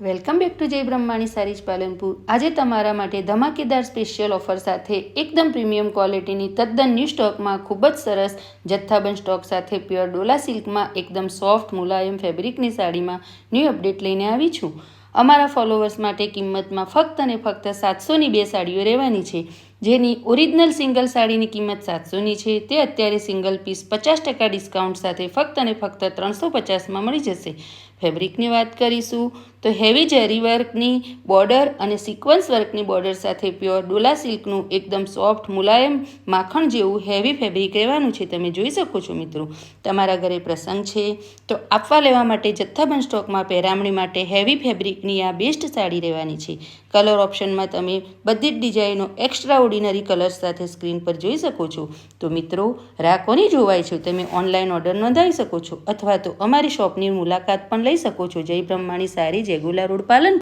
Welcome back to જય બ્રહ્માણી સારીજ પાલનપુર. આજે તમારા માટે ધમાકેદાર સ્પેશિયલ ઓફર સાથે એકદમ પ્રીમિયમ ક્વોલિટીની તદ્દન ન્યૂ સ્ટોકમાં ખૂબ જ સરસ જથ્થાબંધ સ્ટોક સાથે પ્યોર ડોલા સિલ્કમાં એકદમ સોફ્ટ મુલાયમ ફેબ્રિકની સાડીમાં ન્યૂ અપડેટ લઈને આવી છું. અમારા ફોલોવર્સ માટે કિંમતમાં ફક્ત અને ફક્ત સાતસોની બે સાડીઓ રહેવાની છે. જેની ઓરિજિનલ સિંગલ સાડીની કિંમત સાતસોની છે. તે અત્યારે સિંગલ પીસ પચાસ ટકા ડિસ્કાઉન્ટ સાથે ફક્ત અને ફક્ત ત્રણસો પચાસમાં મળી જશે. ફેબ્રિકની વાત કરીશું તો હેવી જેરી વર્કની બોર્ડર અને સિક્વન્સ વર્કની બોર્ડર સાથે પ્યોર ડોલા સિલ્કનું એકદમ સોફ્ટ મુલાયમ માખણ જેવું હેવી ફેબ્રિક રહેવાનું છે. તમે જોઈ શકો છો મિત્રો, તમારા ઘરે પ્રસંગ છે. તો આપવા લેવા માટે જથ્થાબંધ સ્ટોકમાં પહેરામણી માટે હેવી ફેબ્રિકની આ બેસ્ટ સાડી રહેવાની છે. કલર ઓપ્શનમાં તમે બધી જ ડિઝાઇનો એક્સ્ટ્રા ઓર્ડિનરી કલર્સ સાથે સ્ક્રીન પર જોઈ શકો છો. તો મિત્રો, રાહ કોની જોવાય છે? તમે ઓનલાઈન ઓર્ડર નોંધાવી શકો છો. અથવા તો અમારી શોપની મુલાકાત પણ લઈ શકો છો. જય બ્રહ્માણી સારી જેગુલા રોડ પાલન